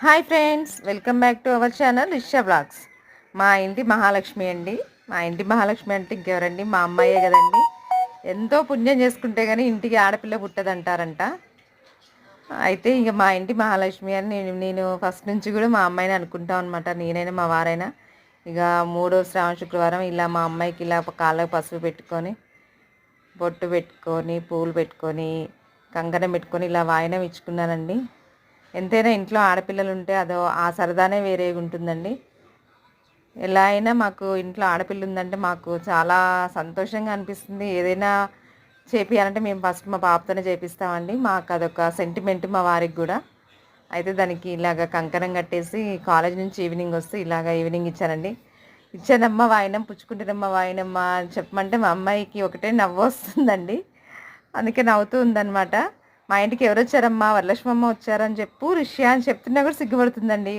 Hi friends welcome back to our channel Risha vlogs. మా ఇంటి మహాలక్ష్మి అండి. మా ఇంటి మహాలక్ష్మి అంటే ఇంకెవరండి? మా అమ్మాయే కదండి. ఎంతో పుణ్యం చేసుకుంటే కానీ ఇంటికి ఆడపిల్ల పుట్టదంటారంట. అయితే ఇక మా ఇంటి మహాలక్ష్మి అని నేను నేను ఫస్ట్ నుంచి కూడా మా అమ్మాయిని అనుకుంటాం అనమాట నేనైనా మా వారైనా. ఇక మూడో శ్రావణ శుక్రవారం ఇలా మా అమ్మాయికి ఇలా కాళ్ళకు పసుపు పెట్టుకొని బొట్టు పెట్టుకొని పూలు పెట్టుకొని కంకణం పెట్టుకొని ఇలా వాయనం ఇచ్చుకున్నానండి. ఎంతైనా ఇంట్లో ఆడపిల్లలు ఉంటే అదో ఆ సరదానే వేరే ఉంటుందండి. ఎలా అయినా మాకు ఇంట్లో ఆడపిల్ల ఉందంటే మాకు చాలా సంతోషంగా అనిపిస్తుంది. ఏదైనా చేపియాలంటే మేము ఫస్ట్ మా పాపతోనే చేపిస్తామండి. మాకు అదొక సెంటిమెంట్ మా వారికి కూడా. అయితే దానికి ఇలాగ కంకణం కట్టేసి కాలేజ్ నుంచి ఈవినింగ్ వస్తే ఇలాగ ఈవినింగ్ ఇచ్చానండి. ఇచ్చానమ్మ వాయినం పుచ్చుకుంటానమ్మ వాయినమ్మ అని చెప్పమంటే మా అమ్మాయికి ఒకటే నవ్వు వస్తుందండి అందుకే నవ్వుతూ ఉందన్నమాట. మా ఇంటికి ఎవరు వచ్చారమ్మా వరలక్ష్మమ్మ వచ్చారని చెప్పు. రిష్యా అని చెప్తున్నా కూడా సిగ్గుపడుతుందండి.